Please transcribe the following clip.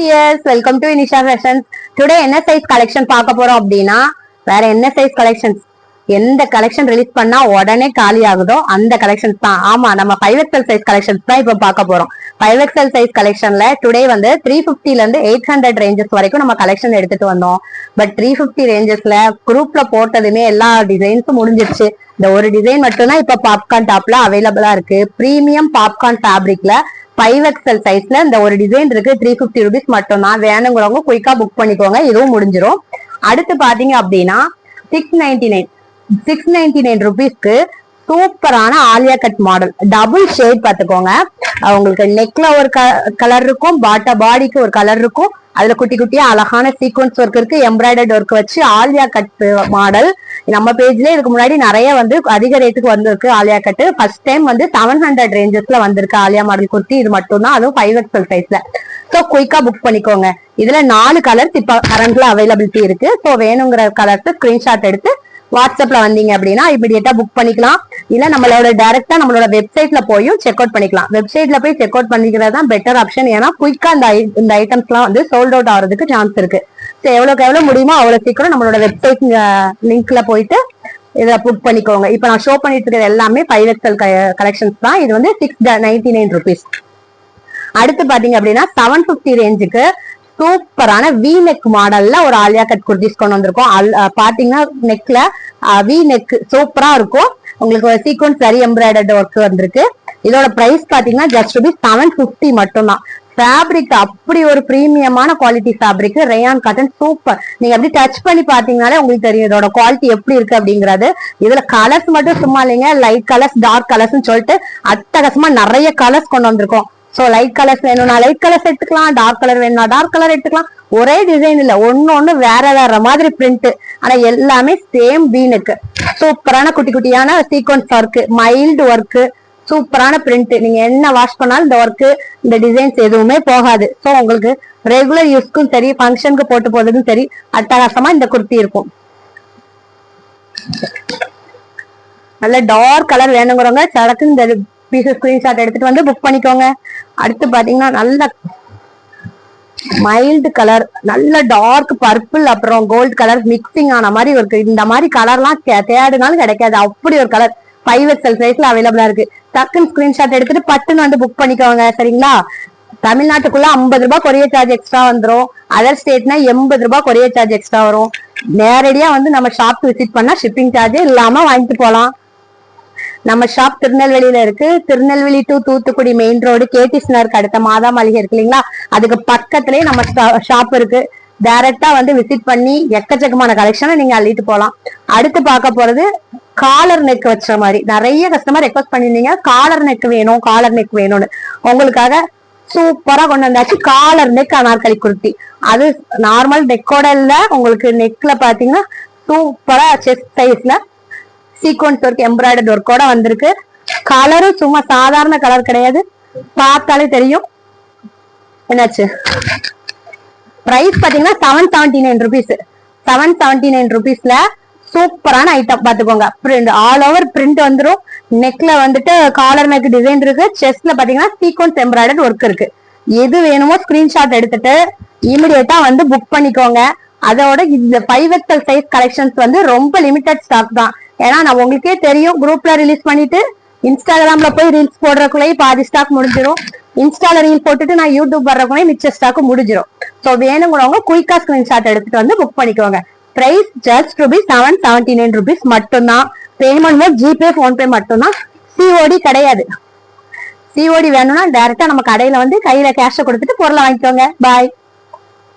Dears welcome to Inisha fashions today என்ன size collection பார்க்க போறோம் அப்படின்னா வேற என்ன சைஸ் கலெக்ஷன்ஸ் எந்த கலெக்ஷன் ரிலீஸ் பண்ணா உடனே காலி ஆகுதோ அந்த கலெக்ஷன்ஸ் தான். ஆமா நம்ம ஃபைவ் எக்ஸல் சைஸ் கலெக்ஷன்ஸ் தான் இப்போ பார்க்க போறோம். ஃபைவ் எக்ஸல் சைஸ் கலெக்ஷன்ல டுடே வந்து த்ரீ ஃபிஃப்டில இருந்து எயிட் ஹண்ட்ரட் ரேஞ்சஸ் வரைக்கும் நம்ம கலெக்ஷன் எடுத்துட்டு வந்தோம். பட் த்ரீ ஃபிஃப்டி ரேஞ்சஸ்ல குரூப்ல போட்டதுமே எல்லா டிசைன்ஸும் முடிஞ்சிருச்சு. இந்த ஒரு டிசைன் மட்டும்தான் இப்ப பாப்கார்ன் டாப்ல அவைலபிளா இருக்கு. ப்ரீமியம் பாப்கார்ன் ஃபேப்ரிக்ல ஃபைவ் எக்ஸல் சைஸ்ல இந்த ஒரு டிசைன் இருக்கு. த்ரீ ஃபிஃப்டி ருபீஸ் மட்டும் தான் வேணுங்கிறவங்க குயிக்கா புக் பண்ணிக்கோங்க. இதுவும் முடிஞ்சிடும் அடுத்து பாத்தீங்க அப்படின்னா six ninety nine six ninety nine ருபீஸ்க்கு சூப்பரான Alia cut model double shade பாத்துக்கோங்க உங்களுக்கு நெக்ல ஒரு கலர் இருக்கும். பாட்டா பாடிக்கு ஒரு கலர் இருக்கும். அதுல குட்டி குட்டியா அழகான சீக்வன்ஸ் ஒர்க் இருக்கு. எம்ப்ராய்டர்ட் ஒர்க் வச்சு ஆலியா கட் மாடல் நம்ம பேஜ்ல இதுக்கு முன்னாடி நிறைய வந்து அதிக ரேட்டுக்கு வந்திருக்கு ஆலியா கட்டு ஃபர்ஸ்ட் டைம் வந்து செவன் ஹண்ட்ரட் ரேஞ்சஸ்ல வந்திருக்கு ஆலியா மாடல் குர்த்தி. இது மட்டும் தான் அதுவும் ஃபைவ் எக்ஸல் சைஸ்ல ஸோ குயிக்கா புக் பண்ணிக்கோங்க. இதுல நாலு கலர்ஸ் இப்ப கரண்ட்ல அவைலபிலிட்டி இருக்கு. ஸோ வேணுங்கிற கலர்ஸ் ஸ்கிரீன்ஷாட் எடுத்து வாட்ஸ்அப்ல வந்தீங்க அப்படின்னா இமிடியேட்டா புக் பண்ணிக்கலாம். இல்ல நம்மளோட டைரக்டா நம்மளோட வெப்சைட்ல போயும் செக் அவுட் பண்ணிக்கலாம். வெப்சைட்ல போய் செக் அவுட் பண்ணிக்கிறது தான் பெட்டர் ஆப்ஷன் ஏன்னா குயிக்கா இந்த i- இந்த ஐட்டம்ஸ்லாம் வந்து சோல்ட் அவுட் ஆகிறதுக்கு சான்ஸ் இருக்கு. ஸோ எவ்வளவுக்கு எவ்வளவு முடியுமோ அவ்வளவு சீக்கிரம் நம்மளோட வெப்சைட் லிங்க்ல போயிட்டு இதை புக் பண்ணிக்கோங்க. இப்போ நான் ஷோ பண்ணிட்டு இருக்கிறது எல்லாமே ஃபைவ் எக்ஸல் கலெக்ஷன்ஸ் தான். இது வந்து சிக்ஸ் நைன்டி நைன் ருபீஸ் அடுத்து பாத்தீங்க அப்படின்னா செவன் பிப்டி ரேஞ்சுக்கு சூப்பரான வி நெக் மாடல்ல ஒரு ஆலியா கட் குர்த்திஸ் கொண்டு வந்திருக்கோம். அல்- uh, பாத்தீங்கன்னா நெக்ல வி நெக் சூப்பரா இருக்கும். உங்களுக்கு ஒரு சீக்வன்ஸ் சரி எம்ப்ராய்டர்ட் ஒர்க் வந்திருக்கு. இதோட பிரைஸ் பாத்தீங்கன்னா ஜஸ்ட் ருபீஸ் செவன் பிப்டி மட்டும்தான். ஃபேப்ரிக் அப்படி ஒரு ப்ரீமியமான quality fabric rayon cotton super நீங்க அப்படி டச் பண்ணி பாத்தீங்கனாலே உங்களுக்கு தெரியும் இதோட குவாலிட்டி எப்படி இருக்கு அப்படிங்கறது. இதுல கலர்ஸ் மட்டும் சும்மா இல்லைங்க லைட் கலர்ஸ் டார்க் கலர்ஸ்னு சொல்லிட்டு அட்டகாசமா நிறைய கலர்ஸ் கொண்டு வந்திருக்கோம். சோ லைட் கலர்ஸ் வேணும்னா லைட் கலர்ஸ் எடுத்துக்கலாம் டார்க் கலர் வேணும்னா டார்க் கலர் எடுத்துக்கலாம். ஒரே டிசைன் இல்ல ஒன்னு ஒண்ணு வேற வேற மாதிரி பிரிண்ட் ஆனா எல்லாமே சேம் பீனுக்கு சூப்பரான குட்டி குட்டியான சீக்வன்ஸ் ஒர்க் மைல்டு ஒர்க் சூப்பரான பிரிண்ட் நீங்க என்ன வாஷ் பண்ணாலும் இந்த ஒர்க் இந்த டிசைன்ஸ் எதுவுமே போகாது. சோ உங்களுக்கு ரெகுலர் யூஸ்க்கும் சரி ஃபங்க்ஷனுக்கு போட்டு போறதுக்கும் சரி அட்டகாசமா இந்த குர்த்தி இருக்கும். நல்ல டார்க் கலர் வேணுங்கிறவங்க சடக்கு இந்த பீஸ் ஸ்கிரீன்ஷாட் எடுத்துட்டு வந்து புக் பண்ணிக்கோங்க. அடுத்து பாத்தீங்கன்னா நல்ல மைல்டு கலர் நல்ல டார்க் பர்பிள் அப்புறம் கோல்டு கலர் மிக்சிங் ஆன மாதிரி இருக்கு இந்த மாதிரி கலர்லாம் தேடுனாலும் கிடைக்காது. அப்படி ஒரு கலர் ஃபைவ் எக்ஸல் சைஸ்ல அவைலபிளா இருக்கு. டக்குன்னு ஸ்கிரீன்ஷாட் எடுத்துட்டு பட்டுன்னு வந்து புக் பண்ணிக்கோங்க சரிங்களா? தமிழ்நாட்டுக்குள்ள ஐம்பது ரூபாய் கொரியர் சார்ஜ் எக்ஸ்ட்ரா வந்துரும். அதர் ஸ்டேட்னா எண்பது ரூபாய் கொரியர் சார்ஜ் எக்ஸ்ட்ரா வரும். நேரடியா வந்து நம்ம ஷாப் விசிட் பண்ணா ஷிப்பிங் சார்ஜ் இல்லாம வாங்கிட்டு போலாம். நம்ம ஷாப் திருநெல்வேலியில இருக்கு. Tirunelveli to Thoothukudi main road கேடிஸ் நகருக்கு அடுத்த மாதா மளிகை இருக்கு இல்லைங்களா? அதுக்கு பக்கத்துலயே நம்ம ஷாப் இருக்கு. டைரக்டா வந்து விசிட் பண்ணி எக்கச்சக்கமான கலெக்ஷனை நீங்க அள்ளிட்டு போலாம். அடுத்து பார்க்க போறது காலர் நெக் வச்ச மாதிரி. நிறைய கஸ்டமர் ரெக்வஸ்ட் பண்ணிருந்தீங்க காலர் நெக் வேணும் காலர் நெக் வேணும்னு. உங்களுக்காக சூப்பரா கொண்டு வந்தாச்சு. Collar neck Anarkali kurti. அது நார்மல் நெக்கோட இல்ல. உங்களுக்கு நெக்ல பாத்தீங்கன்னா சூப்பரா செஸ்ட் சைஸ்ல சீக்வன்ஸ் ஒர்க் எம்ப்ராய்டர்ட் ஒர்க்கோட வந்திருக்கு. கலரும் சும்மா சாதாரண கலர் கிடையாது. பார்த்தாலே தெரியும். என்னாச்சு? பிரைஸ் பாத்தீங்கன்னா seven seventy nine rupees seven seventy nine ருபீஸ்ல சூப்பரான ஐட்டம் பாத்துக்கோங்க பிரிண்ட் ஆல் ஓவர் பிரிண்ட் வந்துரும். நெக்ல வந்துட்டு காலர் நெக் டிசைன் இருக்கு. செஸ்ட்ல பாத்தீங்கன்னா சீக்வன்ஸ் எம்ப்ராய்டர்ட் ஒர்க் இருக்கு. எது வேணுமோ ஸ்கிரீன்ஷாட் எடுத்துட்டு இமிடியேட்டா வந்து புக் பண்ணிக்கோங்க. அதோட இந்த ஃபைவ் எக்ஸல் சைஸ் கலெக்ஷன்ஸ் வந்து ரொம்ப லிமிடெட் ஸ்டாக் தான். ஏன்னா நான் உங்களுக்கே தெரியும் குரூப்ல ரிலீஸ் பண்ணிட்டு இன்ஸ்டாகிராம்ல போய் ரீல்ஸ் போடுறதுக்குள்ளேயே பாதி ஸ்டாக் முடிஞ்சிடும் இன்ஸ்டால ரீல் போட்டுட்டு நான் யூடியூப் வர்றக்குள்ளே மிச்ச ஸ்டாக் முடிஞ்சிடும் ஸோ வேணுங்கிறவங்க குயிக்கா ஸ்கிரீன்ஷாட் எடுத்துட்டு வந்து புக் பண்ணிக்கோங்க. Price just rupees seven seventy nine rupees மட்டும்தான் பேமெண்ட் மோட் ஜிபே போன்பே மட்டும்தான். சிஓடி கிடையாது. சிஓடி வேணும்னா டைரக்டா நம்ம கடையில வந்து கையில கேஷை கொடுத்துட்டு பொருளை வாங்கிக்கோங்க. பாய்